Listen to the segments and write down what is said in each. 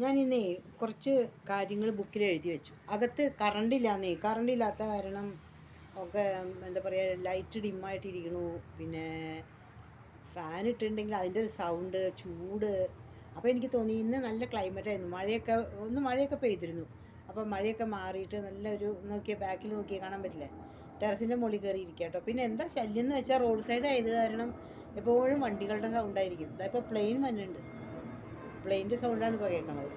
ഞാൻ ഇന്നേ കുറച്ച് കാര്യങ്ങൾ ബുക്കിൽ എഴുതി വെച്ചു. അകത്ത് കറണ്ട് ഇല്ലാന്നേ കറണ്ട് ഇല്ലാത്ത കാരണം ഒക്കെ എന്താ പറയുക ലൈറ്റ് ഡിമ്മായിട്ടിരിക്കണു പിന്നെ ഫാൻ ഇട്ടിട്ടുണ്ടെങ്കിൽ അതിന്റെ ഒരു സൗണ്ട് ചൂട്. അപ്പോൾ എനിക്ക് തോന്നി ഇന്ന് നല്ല ക്ലൈമറ്റ് ആയിരുന്നു. മഴയൊക്കെ ഒന്ന് മഴയൊക്കെ പെയ്തിരുന്നു. അപ്പോൾ മഴയൊക്കെ മാറിയിട്ട് നല്ലൊരു നോക്കിയ ബാക്കിൽ നോക്കിയാൽ കാണാൻ പറ്റില്ല? ടെറസിന്റെ മുകളിൽ കയറി ഇരിക്കുക കേട്ടോ പിന്നെ എന്താ ശല്യം എന്ന് വെച്ചാൽ റോഡ് സൈഡ് ആയത് കാരണം എപ്പോഴും വണ്ടികളുടെ സൗണ്ടായിരിക്കും ഇപ്പോൾ പ്ലെയിൻ വന്നിട്ടുണ്ട്. പ്ലെയിന്റെ സൗണ്ടാണ് ഇപ്പോൾ കേൾക്കണത്.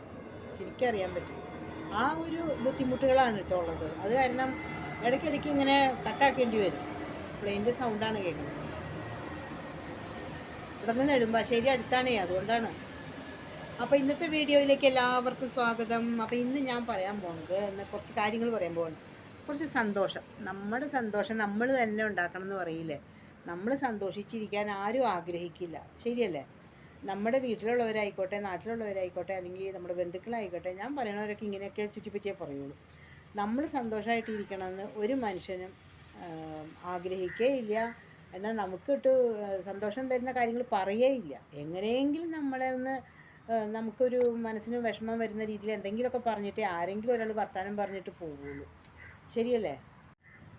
ശരിക്കും അറിയാൻ പറ്റും. ആ ഒരു ബുദ്ധിമുട്ടുകളാണ് കേട്ടോ ഉള്ളത്. അത് കാരണം ഇടയ്ക്കിടയ്ക്ക് ഇങ്ങനെ കട്ടാക്കേണ്ടി വരും. പ്ലെയിന്റെ സൗണ്ടാണ് കേൾക്കുന്നത് ഇവിടെ നിന്ന് നെടുമ്പാശ്ശേരി അടുത്താണേ അതുകൊണ്ടാണ്. അപ്പോൾ ഇന്നത്തെ വീഡിയോയിലേക്ക് എല്ലാവർക്കും സ്വാഗതം. അപ്പോൾ ഇന്ന് ഞാൻ പറയാൻ ഇന്ന് കുറച്ച് കാര്യങ്ങൾ പറയാൻ പോകുന്നത് കുറച്ച് സന്തോഷം. നമ്മുടെ സന്തോഷം നമ്മൾ തന്നെ ഉണ്ടാക്കണം എന്ന് പറയില്ലേ? നമ്മൾ സന്തോഷിച്ചിരിക്കാൻ ആരും ആഗ്രഹിക്കില്ല. ശരിയല്ലേ? നമ്മുടെ വീട്ടിലുള്ളവരായിക്കോട്ടെ നാട്ടിലുള്ളവരായിക്കോട്ടെ അല്ലെങ്കിൽ നമ്മുടെ ബന്ധുക്കളായിക്കോട്ടെ ഞാൻ പറയണവരൊക്കെ ഇങ്ങനെയൊക്കെ ചുറ്റിപ്പറ്റിയേ പറയുള്ളൂ. നമ്മൾ സന്തോഷമായിട്ട് ഇരിക്കണമെന്ന് ഒരു മനുഷ്യനും ആഗ്രഹിക്കുകയില്ല എന്നാൽ നമുക്കിട്ട് സന്തോഷം തരുന്ന കാര്യങ്ങൾ പറയുകയില്ല. എങ്ങനെയെങ്കിലും നമ്മളെ ഒന്ന് നമുക്കൊരു മനസ്സിന് വിഷമം വരുന്ന രീതിയിൽ എന്തെങ്കിലുമൊക്കെ പറഞ്ഞിട്ട് ആരെങ്കിലും ഒരാൾ വർത്തമാനം പറഞ്ഞിട്ട് പോവുള്ളൂ. ശരിയല്ലേ?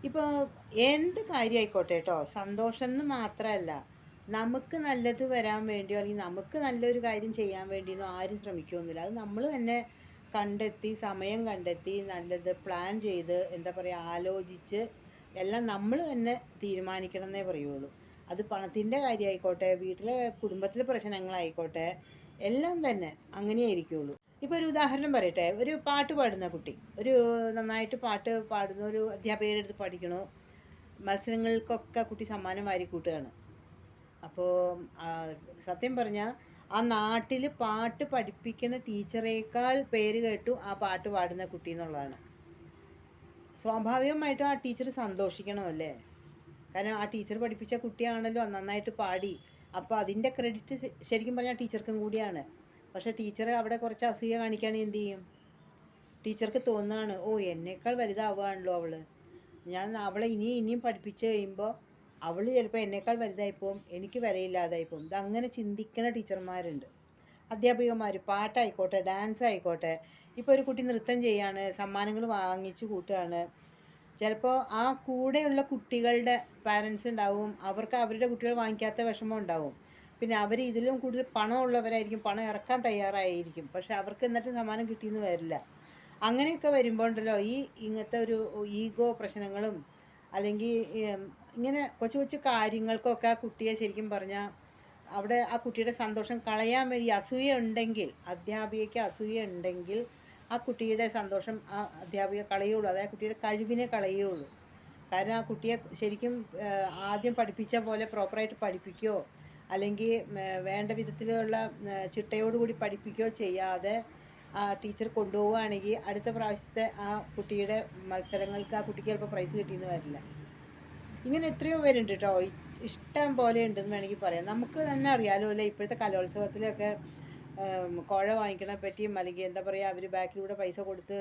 ഇപ്പോൾ എന്ത് കാര്യമായിക്കോട്ടെ കേട്ടോ സന്തോഷം എന്ന് മാത്രമല്ല നമുക്ക് നല്ലത് വരാൻ വേണ്ടിയോ അല്ലെങ്കിൽ നമുക്ക് നല്ലൊരു കാര്യം ചെയ്യാൻ വേണ്ടിയൊന്നും ആരും ശ്രമിക്കുകയൊന്നുമില്ല അത് നമ്മൾ തന്നെ കണ്ടെത്തി സമയം കണ്ടെത്തി നല്ലത് പ്ലാൻ ചെയ്ത് എന്താ പറയുക ആലോചിച്ച് എല്ലാം നമ്മൾ തന്നെ തീരുമാനിക്കണം എന്നേ പറയുള്ളൂ. അത് പണത്തിന്റെ കാര്യമായിക്കോട്ടെ വീട്ടിലെ കുടുംബത്തിലെ പ്രശ്നങ്ങളായിക്കോട്ടെ എല്ലാം തന്നെ അങ്ങനെയായിരിക്കുള്ളൂ ഇപ്പോൾ ഒരു ഉദാഹരണം പറയട്ടെ. ഒരു പാട്ട് പാടുന്ന കുട്ടി. ഒരു നന്നായിട്ട് പാട്ട് പാടുന്ന ഒരു അധ്യാപകരുടെ അടുത്ത് പഠിക്കണോ. മത്സരങ്ങൾക്കൊക്കെ കുട്ടി സമ്മാനം വാരിക്കൂട്ടുകയാണ്. അപ്പോൾ സത്യം പറഞ്ഞാൽ ആ നാട്ടിൽ പാട്ട് പഠിപ്പിക്കുന്ന ടീച്ചറേക്കാൾ പേര് കേട്ടു ആ പാട്ട് പാടുന്ന കുട്ടി എന്നുള്ളതാണ്. സ്വാഭാവികമായിട്ടും ആ ടീച്ചർ സന്തോഷിക്കണമല്ലേ? കാരണം ആ ടീച്ചർ പഠിപ്പിച്ച കുട്ടിയാണല്ലോ നന്നായിട്ട് പാടി. അപ്പോൾ അതിന്റെ ക്രെഡിറ്റ് ശരിക്കും പറഞ്ഞാൽ ടീച്ചർക്കും കൂടിയാണ്. പക്ഷേ ടീച്ചർ അവിടെ കുറച്ച് അസൂയ കാണിക്കുകയാണെങ്കിൽ എന്ത് ചെയ്യും? ടീച്ചർക്ക് തോന്നുകയാണ് ഓ എന്നേക്കാൾ വലുതാവുകയാണല്ലോ അവൾ ഞാൻ അവളെ ഇനിയും ഇനിയും പഠിപ്പിച്ച് കഴിയുമ്പോൾ അവൾ ചിലപ്പോൾ എന്നേക്കാൾ വലുതായി പോകും എനിക്ക് വിലയില്ലാതായി പോകും ഇത് അങ്ങനെ ചിന്തിക്കുന്ന ടീച്ചർമാരുണ്ട്. അധ്യാപികമാർ പാട്ടായിക്കോട്ടെ ഡാൻസ് ആയിക്കോട്ടെ ഇപ്പോൾ ഒരു കുട്ടി നൃത്തം ചെയ്യാണ് സമ്മാനങ്ങൾ വാങ്ങിച്ച് കൂട്ടുകയാണ്. ചിലപ്പോൾ ആ കൂടെയുള്ള കുട്ടികളുടെ പാരൻസ് ഉണ്ടാവും അവർക്ക് അവരുടെ കുട്ടികൾ വാങ്ങിക്കാത്ത വിഷമം ഉണ്ടാവും. പിന്നെ അവർ ഇതിലും കൂടുതൽ പണമുള്ളവരായിരിക്കും പണം ഇറക്കാൻ തയ്യാറായിരിക്കും. പക്ഷെ അവർക്ക് എന്നിട്ട് സമ്മാനം കിട്ടിയെന്ന് വരില്ല. അങ്ങനെയൊക്കെ വരുമ്പോൾ ഉണ്ടല്ലോ ഈ ഇങ്ങനത്തെ ഒരു ഈഗോ പ്രശ്നങ്ങളും അല്ലെങ്കിൽ ഇങ്ങനെ കൊച്ചു കൊച്ചു കാര്യങ്ങൾക്കൊക്കെ ആ കുട്ടിയെ ശരിക്കും പറഞ്ഞാൽ അവിടെ ആ കുട്ടിയുടെ സന്തോഷം കളയാൻ വേണ്ടി അസൂയ ഉണ്ടെങ്കിൽ അധ്യാപികയ്ക്ക് അസൂയ ഉണ്ടെങ്കിൽ ആ കുട്ടിയുടെ സന്തോഷം ആ അധ്യാപിക കളയുള്ളൂ. അതായത് കുട്ടിയുടെ കഴിവിനെ കളയുള്ളൂ. കാരണം ആ കുട്ടിയെ ശരിക്കും ആദ്യം പഠിപ്പിച്ച പോലെ പ്രോപ്പറായിട്ട് പഠിപ്പിക്കുകയോ അല്ലെങ്കിൽ വേണ്ട വിധത്തിലുള്ള ചിട്ടയോടുകൂടി പഠിപ്പിക്കുകയോ ചെയ്യാതെ ആ ടീച്ചർ കൊണ്ടുപോവുകയാണെങ്കിൽ അടുത്ത പ്രാവശ്യത്തെ ആ കുട്ടിയുടെ മത്സരങ്ങൾക്ക് ആ കുട്ടിക്ക് ചിലപ്പോൾ പ്രൈസ് കിട്ടിയെന്ന് വരില്ല. ഇങ്ങനെ എത്രയോ പേരുണ്ട് കേട്ടോ ഇഷ്ടം പോലെ ഉണ്ടെന്ന് വേണമെങ്കിൽ പറയാം. നമുക്ക് തന്നെ അറിയാലോ അല്ലേ? ഇപ്പോഴത്തെ കലോത്സവത്തിലൊക്കെ കുഴ വാങ്ങിക്കണ പറ്റിയും അല്ലെങ്കിൽ എന്താ പറയുക അവർ ബാക്കിലൂടെ പൈസ കൊടുത്ത്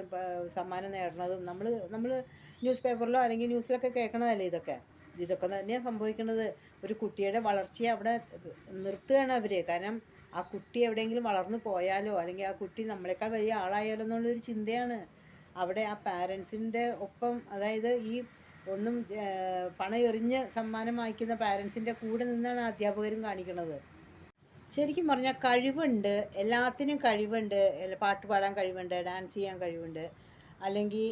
സമ്മാനം നേടണതും. നമ്മൾ നമ്മൾ ന്യൂസ് പേപ്പറിലോ അല്ലെങ്കിൽ ന്യൂസിലൊക്കെ കേൾക്കണതല്ലേ ഇതൊക്കെ? ഇതൊക്കെ തന്നെയാണ് സംഭവിക്കുന്നത് ഒരു കുട്ടിയുടെ വളർച്ചയെ അവിടെ നിർത്തുകയാണ് അവർ കാരണം ആ കുട്ടി എവിടെയെങ്കിലും വളർന്നു പോയാലോ അല്ലെങ്കിൽ ആ കുട്ടി നമ്മളെക്കാൾ വലിയ ആളായാലോ എന്നുള്ളൊരു ചിന്തയാണ്. അവിടെ ആ പാരൻസിന്റെ ഒപ്പം അതായത് ഈ ഒന്നും പണം എറിഞ്ഞ് സമ്മാനം വാങ്ങിക്കുന്ന പാരൻസിന്റെ കൂടെ നിന്നാണ് അധ്യാപകരും കാണിക്കുന്നത് ശരിക്കും പറഞ്ഞാൽ കഴിവുണ്ട്. എല്ലാത്തിനും കഴിവുണ്ട്. പാട്ട് പാടാൻ കഴിവുണ്ട് ഡാൻസ് ചെയ്യാൻ കഴിവുണ്ട്. അല്ലെങ്കിൽ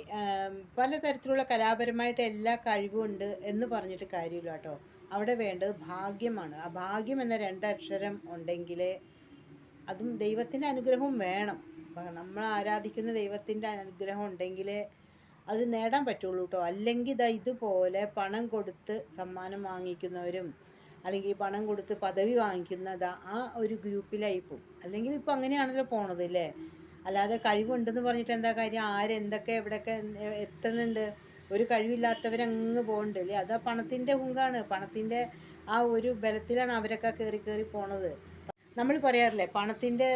പലതരത്തിലുള്ള കലാപരമായിട്ട് എല്ലാ കഴിവുണ്ട് എന്ന് പറഞ്ഞിട്ട് കാര്യമില്ല കേട്ടോ. അവിടെ വേണ്ടത് ഭാഗ്യമാണ്. ആ ഭാഗ്യം എന്ന രണ്ടക്ഷരം ഉണ്ടെങ്കിലേ അതും ദൈവത്തിന്റെ അനുഗ്രഹവും വേണം. നമ്മൾ ആരാധിക്കുന്ന ദൈവത്തിന്റെ അനുഗ്രഹം ഉണ്ടെങ്കിലേ അത് നേടാൻ പറ്റുള്ളൂ കേട്ടോ അല്ലെങ്കിൽ ഇതാ ഇതുപോലെ പണം കൊടുത്ത് സമ്മാനം വാങ്ങിക്കുന്നവരും അല്ലെങ്കിൽ പണം കൊടുത്ത് പദവി വാങ്ങിക്കുന്നതാ ആ ഒരു ഗ്രൂപ്പിലായി പോകും അല്ലെങ്കിൽ ഇപ്പം അങ്ങനെയാണല്ലോ പോണത് അല്ലേ അല്ലാതെ കഴിവുണ്ടെന്ന് പറഞ്ഞിട്ട് എന്താ കാര്യം? ആരെന്തൊക്കെ എവിടെയൊക്കെ എത്രണ്ട് ഒരു കഴിവില്ലാത്തവരങ്ങ് പോകുന്നുണ്ട് അല്ലേ അത് പണത്തിന്റെ ഹുങ്കാണ് പണത്തിന്റെ ആ ഒരു ബലത്തിലാണ് അവരൊക്കെ കയറി കയറി പോണത്. നമ്മൾ പറയാറില്ലേ പണത്തിന്റെ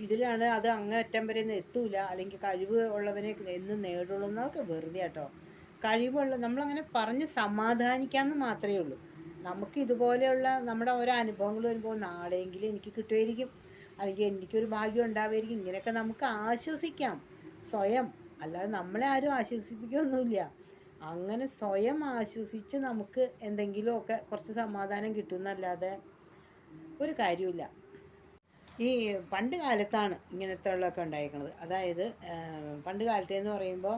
ഇതിലാണ് അത് അങ്ങേറ്റം വരെ ഒന്നും എത്തൂല. അല്ലെങ്കിൽ കഴിവ് ഉള്ളവനെ എന്നും നേടുള്ളൂ എന്നൊക്കെ വെറുതെ കേട്ടോ കഴിവുള്ള നമ്മളങ്ങനെ പറഞ്ഞ് സമാധാനിക്കാമെന്ന് മാത്രമേ ഉള്ളൂ. നമുക്ക് ഇതുപോലെയുള്ള നമ്മുടെ ഓരോ അനുഭവങ്ങൾ വരുമ്പോൾ നാളെയെങ്കിലും എനിക്ക് കിട്ടുമായിരിക്കും. അല്ലെങ്കിൽ എനിക്കൊരു ഭാഗ്യം ഉണ്ടാവുമായിരിക്കും. ഇങ്ങനെയൊക്കെ നമുക്ക് ആശ്വസിക്കാം. സ്വയം. അല്ലാതെ നമ്മളെ ആരും ആശ്വസിപ്പിക്കുകയൊന്നുമില്ല അങ്ങനെ സ്വയം ആശ്വസിച്ച് നമുക്ക് എന്തെങ്കിലുമൊക്കെ കുറച്ച് സമാധാനം കിട്ടുമെന്നല്ലാതെ ഒരു കാര്യമില്ല ഈ പണ്ട് കാലത്താണ് ഇങ്ങനത്തെ ഉള്ളതൊക്കെ ഉണ്ടായിരിക്കുന്നത് അതായത് പണ്ട് കാലത്തേന്ന് പറയുമ്പോൾ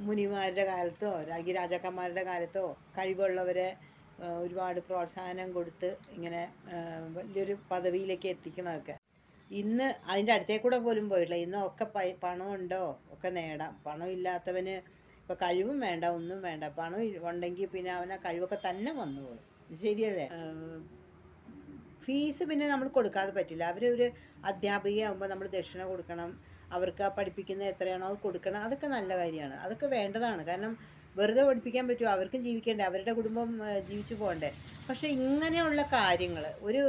മുനിമാരുടെ കാലത്തോ അല്ലെങ്കിൽ രാജാക്കന്മാരുടെ കാലത്തോ കഴിവുള്ളവരെ ഒരുപാട് പ്രോത്സാഹനം കൊടുത്ത് ഇങ്ങനെ വലിയൊരു പദവിയിലേക്ക് എത്തിക്കണതൊക്കെ. ഇന്ന് അതിന്റെ അടുത്തേ കൂടെ പോലും പോയിട്ടില്ല. ഇന്ന് ഒക്കെ പണമുണ്ടോ? ഒക്കെ നേടാം. പണം ഇല്ലാത്തവന് ഇപ്പോൾ കഴിവും വേണ്ട ഒന്നും വേണ്ട. പണം ഉണ്ടെങ്കിൽ പിന്നെ അവൻ ആ കഴിവൊക്കെ തന്നെ വന്നു പോകും ശരിയല്ലേ? ഫീസ് പിന്നെ നമ്മൾ കൊടുക്കാതെ പറ്റില്ല. അവർ ഒരു അധ്യാപികയാകുമ്പോൾ നമ്മൾ ദക്ഷിണ കൊടുക്കണം. അവർക്ക് ആ പഠിപ്പിക്കുന്ന എത്രയാണോ അത് കൊടുക്കണം. അതൊക്കെ നല്ല കാര്യമാണ്. അതൊക്കെ വേണ്ടതാണ്. കാരണം വെറുതെ പഠിപ്പിക്കാൻ പറ്റുമോ അവർക്കും ജീവിക്കേണ്ടേ. അവരുടെ കുടുംബം ജീവിച്ചു പോകണ്ടേ. പക്ഷേ ഇങ്ങനെയുള്ള കാര്യങ്ങൾ ഒരു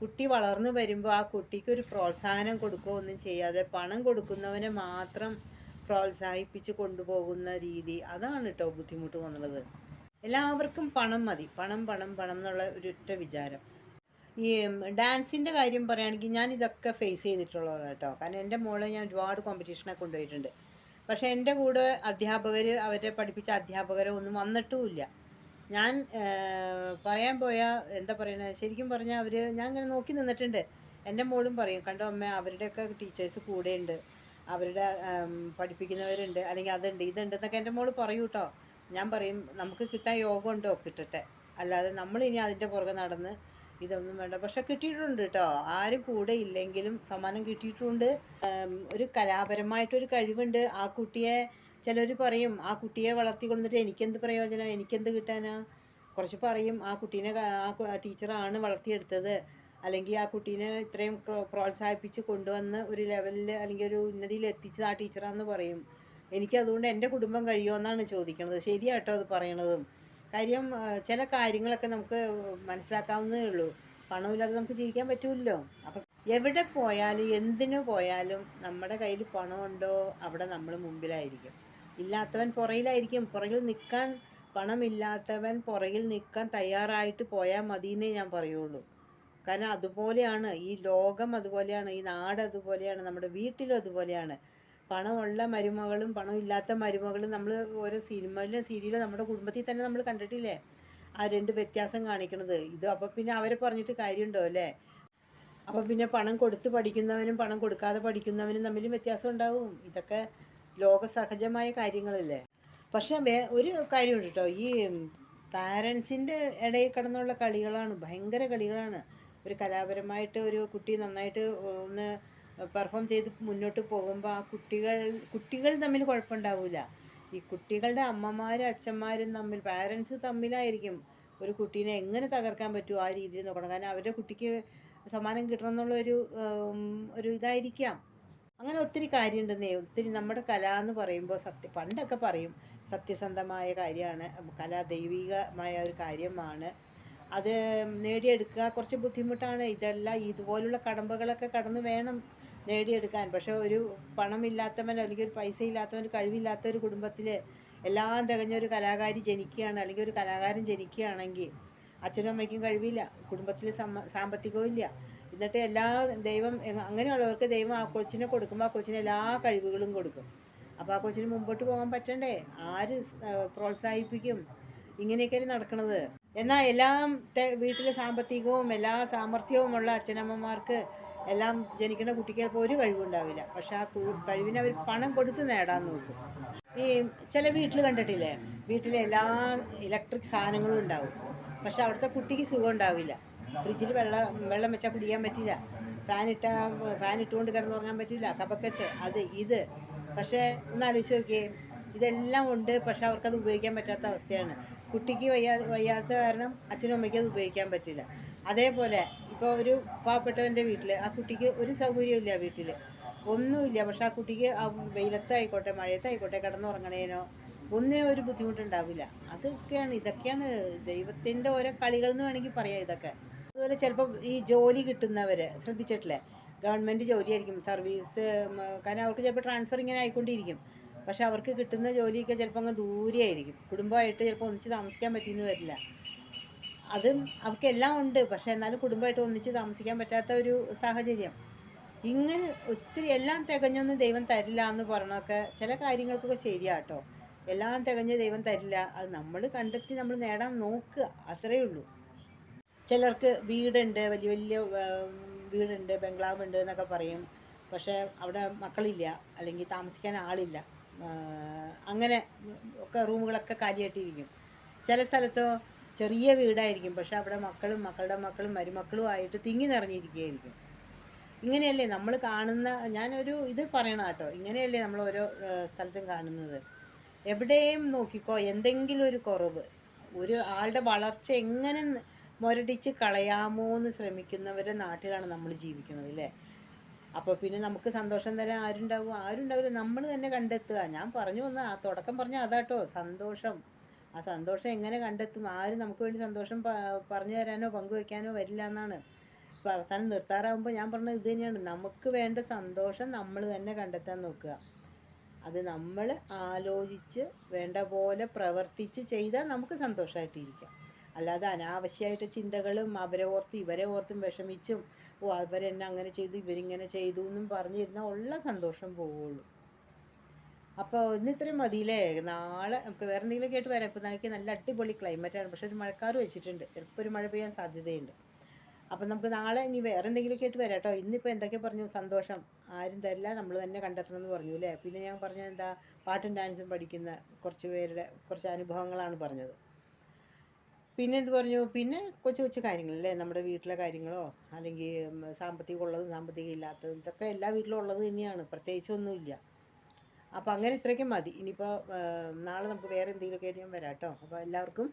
കുട്ടി വളർന്നു വരുമ്പോൾ ആ കുട്ടിക്ക് ഒരു പ്രോത്സാഹനം കൊടുക്കുകയോ ഒന്നും ചെയ്യാതെ പണം കൊടുക്കുന്നവനെ മാത്രം പ്രോത്സാഹിപ്പിച്ച് കൊണ്ടുപോകുന്ന രീതി അതാണ് കേട്ടോ ബുദ്ധിമുട്ട് വന്നുള്ളത് എല്ലാവർക്കും പണം മതി. പണം പണം പണം എന്നുള്ള ഒരൊറ്റ വിചാരം. ഈ ഡാൻസിന്റെ കാര്യം പറയുകയാണെങ്കിൽ ഞാൻ ഇതൊക്കെ ഫേസ് ചെയ്തിട്ടുള്ളതാണ് കേട്ടോ. കാരണം എന്റെ മോളെ ഞാൻ ഒരുപാട് കോമ്പറ്റീഷനൊക്കെ കൊണ്ടുപോയിട്ടുണ്ട്. പക്ഷേ എന്റെ കൂടെ അധ്യാപകർ അവരെ പഠിപ്പിച്ച അധ്യാപകരോ ഒന്നും വന്നിട്ടുമില്ല. ഞാൻ പറയാൻ പോയാൽ എന്താ പറയുന്നത് ശരിക്കും പറഞ്ഞാൽ അവർ ഞാൻ ഇങ്ങനെ നോക്കി നിന്നിട്ടുണ്ട്. എന്റെ മോളും പറയും കണ്ടോ അമ്മ അവരുടെയൊക്കെ ടീച്ചേഴ്സ് കൂടെയുണ്ട്. അവരുടെ പഠിപ്പിക്കുന്നവരുണ്ട്. അല്ലെങ്കിൽ അതുണ്ട് ഇതുണ്ട് എന്നൊക്കെ എന്റെ മോൾ പറയൂ കേട്ടോ. ഞാൻ പറയും നമുക്ക് കിട്ടാൻ യോഗം ഉണ്ടോ? കിട്ടട്ടെ. അല്ലാതെ നമ്മൾ ഇനി അതിന്റെ പുറകെ നടന്ന് ഇതൊന്നും വേണ്ട. പക്ഷെ കിട്ടിയിട്ടുണ്ട് കേട്ടോ. ആരും കൂടെ ഇല്ലെങ്കിലും സമ്മാനം കിട്ടിയിട്ടുണ്ട്. ഒരു കലാപരമായിട്ടൊരു കഴിവുണ്ട്. ആ കുട്ടിയെ ചിലർ പറയും ആ കുട്ടിയെ വളർത്തിക്കൊണ്ടിട്ട് എനിക്കെന്ത് പ്രയോജനം? എനിക്കെന്ത് കിട്ടാനാ? കുറച്ച് പറയും ആ കുട്ടീനെ ആ ടീച്ചറാണ് വളർത്തിയെടുത്തത്. അല്ലെങ്കിൽ ആ കുട്ടീനെ ഇത്രയും പ്രോത്സാഹിപ്പിച്ച് കൊണ്ടുവന്ന് ഒരു ലെവലിൽ അല്ലെങ്കിൽ ഒരു ഉന്നതിയിൽ എത്തിച്ചത് ആ ടീച്ചറാന്ന് പറയും. എനിക്ക് അതുകൊണ്ട് എന്റെ കുടുംബം കഴിയുമെന്നാണ് ചോദിക്കുന്നത് ശരിയാട്ടോ അത് പറയണതും. കാര്യം ചില കാര്യങ്ങളൊക്കെ നമുക്ക് മനസ്സിലാക്കാവുന്നതേ ഉള്ളൂ. പണമില്ലാതെ നമുക്ക് ജീവിക്കാൻ പറ്റുമല്ലോ അപ്പം എവിടെ പോയാലും എന്തിനു പോയാലും നമ്മുടെ കയ്യിൽ പണമുണ്ടോ അവിടെ നമ്മൾ മുമ്പിലായിരിക്കും. ഇല്ലാത്തവൻ പുറകിലായിരിക്കും പുറകിൽ നിൽക്കാൻ പണമില്ലാത്തവൻ പുറകിൽ നിൽക്കാൻ തയ്യാറായിട്ട് പോയാൽ മതിയെന്നേ ഞാൻ പറയുള്ളൂ. കാരണം അതുപോലെയാണ് ഈ ലോകം അതുപോലെയാണ് ഈ നാട് അതുപോലെയാണ് നമ്മുടെ വീട്ടിലും അതുപോലെയാണ്. പണമുള്ള മരുമകളും പണമില്ലാത്ത മരുമകളും നമ്മൾ ഓരോ സിനിമയിലും സീരിയലും നമ്മുടെ കുടുംബത്തിൽ തന്നെ നമ്മൾ കണ്ടിട്ടില്ലേ? ആ രണ്ട് വ്യത്യാസം കാണിക്കണത്. ഇത് അപ്പം പിന്നെ അവരെ പറഞ്ഞിട്ട് കാര്യമുണ്ടോ അല്ലേ? അപ്പം പിന്നെ പണം കൊടുത്ത് പഠിക്കുന്നവനും പണം കൊടുക്കാതെ പഠിക്കുന്നവനും തമ്മിലും വ്യത്യാസം ഉണ്ടാവും. ഇതൊക്കെ ലോകസഹജമായ കാര്യങ്ങളല്ലേ? പക്ഷേ ഒരു കാര്യമുണ്ട് കേട്ടോ. ഈ പാരൻസിന്റെ ഇടയിൽ കിടന്നുള്ള കളികളാണ് ഭയങ്കര കളികളാണ്. ഒരു കലാപരമായിട്ട് ഒരു കുട്ടി നന്നായിട്ട് ഒന്ന് പെർഫോം ചെയ്ത് മുന്നോട്ട് പോകുമ്പോൾ ആ കുട്ടികൾ കുട്ടികൾ തമ്മിൽ കുഴപ്പമുണ്ടാവില്ല ഈ കുട്ടികളുടെ അമ്മമാരും അച്ഛന്മാരും തമ്മിൽ പാരൻസ് തമ്മിലായിരിക്കും ഒരു കുട്ടീനെ എങ്ങനെ തകർക്കാൻ പറ്റുമോ ആ രീതിയിൽ നോക്കണം. കാരണം അവരുടെ കുട്ടിക്ക് സമ്മാനം കിട്ടണം എന്നുള്ള ഒരു ഒരു ഇതായിരിക്കാം. അങ്ങനെ ഒത്തിരി കാര്യമുണ്ടെന്നേ ഒത്തിരി നമ്മുടെ കല എന്ന് പറയുമ്പോൾ സത്യ പണ്ടൊക്കെ പറയും സത്യസന്ധമായ കാര്യമാണ് കല ദൈവികമായ ഒരു കാര്യമാണ്. അത് നേടിയെടുക്കുക കുറച്ച് ബുദ്ധിമുട്ടാണ്. ഇതെല്ലാം ഇതുപോലുള്ള കടമ്പകളൊക്കെ കടന്നു വേണം. നേടിയെടുക്കാൻ. പക്ഷേ ഒരു പണമില്ലാത്തവൻ അല്ലെങ്കിൽ ഒരു പൈസ ഇല്ലാത്തവൻ കഴിവില്ലാത്ത ഒരു കുടുംബത്തിൽ എല്ലാം തികഞ്ഞ ഒരു കലാകാരി ജനിക്കുകയാണ് അല്ലെങ്കിൽ ഒരു കലാകാരൻ ജനിക്കുകയാണെങ്കിൽ അച്ഛനും അമ്മയ്ക്കും കഴിവില്ല കുടുംബത്തിൽ സാമ്പത്തികവും ഇല്ല. എന്നിട്ട് എല്ലാ ദൈവം അങ്ങനെയുള്ളവർക്ക് ദൈവം ആ കൊച്ചിനെ കൊടുക്കുമ്പോൾ ആ കൊച്ചിന് എല്ലാ കഴിവുകളും കൊടുക്കും. അപ്പോൾ ആ കൊച്ചിന് മുമ്പോട്ട് പോകാൻ പറ്റണ്ടേ? ആര് പ്രോത്സാഹിപ്പിക്കും? ഇങ്ങനെയൊക്കെയാണ് നടക്കുന്നത്. എന്നാൽ എല്ലാം വീട്ടിലെ സാമ്പത്തികവും എല്ലാ സാമർഥ്യവുമുള്ള അച്ഛനമ്മമാർക്ക് എല്ലാം ജനിക്കുന്ന കുട്ടിക്ക് ചിലപ്പോൾ ഒരു കഴിവുണ്ടാവില്ല. പക്ഷെ ആ കഴിവിനെ അവർ പണം കൊടുത്ത് നേടാൻ നോക്കും. ഈ ചില വീട്ടിൽ കണ്ടിട്ടില്ലേ? വീട്ടിലെ എല്ലാ ഇലക്ട്രിക് സാധനങ്ങളും ഉണ്ടാവും. പക്ഷെ അവിടുത്തെ കുട്ടിക്ക് സുഖം ഉണ്ടാവില്ല. ഫ്രിഡ്ജിൽ വെള്ളം വെള്ളം വെച്ചാൽ കുടിക്കാൻ പറ്റില്ല. ഫാൻ ഇട്ട ഫാൻ ഇട്ടുകൊണ്ട് കിടന്നുറങ്ങാൻ പറ്റില്ല. കപക്കെട്ട് അത് ഇത്. പക്ഷേ ഒന്ന് ആലോചിച്ച് നോക്കിയേ ഇതെല്ലാം ഉണ്ട്. പക്ഷെ അവർക്കത് ഉപയോഗിക്കാൻ പറ്റാത്ത അവസ്ഥയാണ്. കുട്ടിക്ക് വയ്യാ വയ്യാത്ത കാരണം അച്ഛനും അമ്മയ്ക്കും അത് ഉപയോഗിക്കാൻ പറ്റില്ല. അതേപോലെ ഇപ്പോൾ ഒരു പാവപ്പെട്ടവന്റെ വീട്ടിൽ ആ കുട്ടിക്ക് ഒരു സൗകര്യമില്ല വീട്ടിൽ ഒന്നുമില്ല. പക്ഷെ ആ കുട്ടിക്ക് ആ വെയിലത്തായിക്കോട്ടെ മഴയത്തായിക്കോട്ടെ കിടന്നുറങ്ങണേനോ ഒന്നിനും ഒരു ബുദ്ധിമുട്ടുണ്ടാവില്ല. അതൊക്കെയാണ് ഇതൊക്കെയാണ് ദൈവത്തിന്റെ ഓരോ കളികൾ എന്ന് വേണമെങ്കിൽ പറയാം ഇതൊക്കെ. അതുപോലെ ചിലപ്പോൾ ഈ ജോലി കിട്ടുന്നവർ ശ്രദ്ധിച്ചിട്ടില്ലേ? ഗവൺമെന്റ് ജോലിയായിരിക്കും സർവീസ് കാരണം അവർക്ക് ചിലപ്പോൾ ട്രാൻസ്ഫർ ഇങ്ങനെ ആയിക്കൊണ്ടിരിക്കും. പക്ഷെ അവർക്ക് കിട്ടുന്ന ജോലിയൊക്കെ ചിലപ്പോൾ അങ്ങ് ദൂരെയായിരിക്കും. കുടുംബമായിട്ട് ചിലപ്പോൾ ഒന്നിച്ച് താമസിക്കാൻ പറ്റിയെന്ന് വരില്ല. അതും അവർക്കെല്ലാം ഉണ്ട്. പക്ഷെ എന്നാലും കുടുംബമായിട്ട് ഒന്നിച്ച് താമസിക്കാൻ പറ്റാത്ത ഒരു സാഹചര്യം. ഇങ്ങനെ ഒത്തിരി എല്ലാം തികഞ്ഞൊന്നും ദൈവം തരില്ല എന്ന് പറഞ്ഞൊക്കെ ചില കാര്യങ്ങൾക്കൊക്കെ ശരിയാട്ടോ. എല്ലാം തികഞ്ഞ് ദൈവം തരില്ല. അത് നമ്മൾ കണ്ടെത്തി നമ്മൾ നേടാൻ നോക്കുക അത്രയേ ഉള്ളൂ. ചിലർക്ക് വീടുണ്ട്. വലിയ വലിയ വീടുണ്ട്. ബംഗ്ലാവ് ഉണ്ട് എന്നൊക്കെ പറയും. പക്ഷേ അവിടെ മക്കളില്ല. അല്ലെങ്കിൽ താമസിക്കാൻ ആളില്ല. അങ്ങനെ ഒക്കെ റൂമുകളൊക്കെ കാലിയായിട്ടിരിക്കും. ചില സ്ഥലത്തോ ചെറിയ വീടായിരിക്കും. പക്ഷെ അവിടെ മക്കളും മക്കളുടെ മക്കളും മരുമക്കളും ആയിട്ട് തിങ്ങി നിറഞ്ഞിരിക്കുകയായിരിക്കും. ഇങ്ങനെയല്ലേ നമ്മൾ കാണുന്ന ഞാനൊരു ഇത് പറയണം കേട്ടോ. ഇങ്ങനെയല്ലേ നമ്മൾ ഓരോ സ്ഥലത്തും കാണുന്നത്. എവിടെയും നോക്കിക്കോ എന്തെങ്കിലും ഒരു കുറവ്. ഒരു ആളുടെ വളർച്ച എങ്ങനെ മുരടിച്ച് കളയാമോ എന്ന് ശ്രമിക്കുന്നവരുടെ നാട്ടിലാണ് നമ്മൾ ജീവിക്കുന്നത് അല്ലേ? അപ്പോൾ പിന്നെ നമുക്ക് സന്തോഷം തരാൻ ആരുണ്ടാവും? ആരുണ്ടാവില്ല. നമ്മൾ തന്നെ കണ്ടെത്തുക. ഞാൻ പറഞ്ഞു വന്ന ആ തുടക്കം പറഞ്ഞ അതാട്ടോ സന്തോഷം. ആ സന്തോഷം എങ്ങനെ കണ്ടെത്തും? ആരും നമുക്ക് വേണ്ടി സന്തോഷം പറഞ്ഞു തരാനോ പങ്കുവെക്കാനോ വരില്ല എന്നാണ്. ഇപ്പോൾ അവസാനം നിർത്താറാകുമ്പോൾ ഞാൻ പറഞ്ഞത് ഇത് തന്നെയാണ്. നമുക്ക് വേണ്ട സന്തോഷം നമ്മൾ തന്നെ കണ്ടെത്താൻ നോക്കുക. അത് നമ്മൾ ആലോചിച്ച് വേണ്ട പോലെ പ്രവർത്തിച്ച് ചെയ്താൽ നമുക്ക് സന്തോഷമായിട്ടിരിക്കാം അല്ലാതെ അനാവശ്യമായിട്ട് ചിന്തകളും അവരെ ഓർത്തും ഇവരെ ഓർത്തും വിഷമിച്ചും ഓ അവരെന്നെ അങ്ങനെ ചെയ്തു ഇവരിങ്ങനെ ചെയ്തു എന്നും പറഞ്ഞിരുന്നാൽ ഉള്ള സന്തോഷം പോവുള്ളൂ. അപ്പോൾ ഇന്ന് ഇത്രയും മതിയില്ലേ? നാളെ നമുക്ക് വേറെ എന്തെങ്കിലുമൊക്കെ ആയിട്ട് വരാം. ഇപ്പോൾ നമുക്ക് നല്ല അടിപൊളി ക്ലൈമറ്റാണ് പക്ഷെ ഒരു മഴക്കാറ് വെച്ചിട്ടുണ്ട്. ചിലപ്പോൾ ഒരു മഴ പെയ്യാൻ സാധ്യതയുണ്ട്. അപ്പം നമുക്ക് നാളെ ഇനി വേറെ എന്തെങ്കിലുമൊക്കെ ആയിട്ട് വരാം കേട്ടോ. ഇന്നിപ്പോൾ എന്തൊക്കെ പറഞ്ഞു? സന്തോഷം. ആരും തരില്ല. നമ്മൾ തന്നെ കണ്ടെത്തണം എന്ന് പറഞ്ഞു അല്ലേ? പിന്നെ ഞാൻ പറഞ്ഞത് എന്താ? പാട്ടും ഡാൻസും പഠിക്കുന്ന കുറച്ച് പേരുടെ കുറച്ച് അനുഭവങ്ങളാണ് പറഞ്ഞത്. പിന്നെ എന്ത് പറഞ്ഞു? പിന്നെ കൊച്ചു കൊച്ചു കാര്യങ്ങളല്ലേ നമ്മുടെ വീട്ടിലെ കാര്യങ്ങളോ? അല്ലെങ്കിൽ സാമ്പത്തികം ഉള്ളതും സാമ്പത്തികം ഇല്ലാത്തതും ഇതൊക്കെ എല്ലാ വീട്ടിലും ഉള്ളത് തന്നെയാണ്. പ്രത്യേകിച്ചൊന്നുമില്ല അപ്പോൾ അങ്ങനെ ഇത്രയ്ക്കും മതി. ഇനിയിപ്പോൾ നാളെ നമുക്ക് വേറെ എന്തെങ്കിലുമൊക്കെ ആയിട്ട് ഞാൻ വരാം കേട്ടോ അപ്പോൾ എല്ലാവർക്കും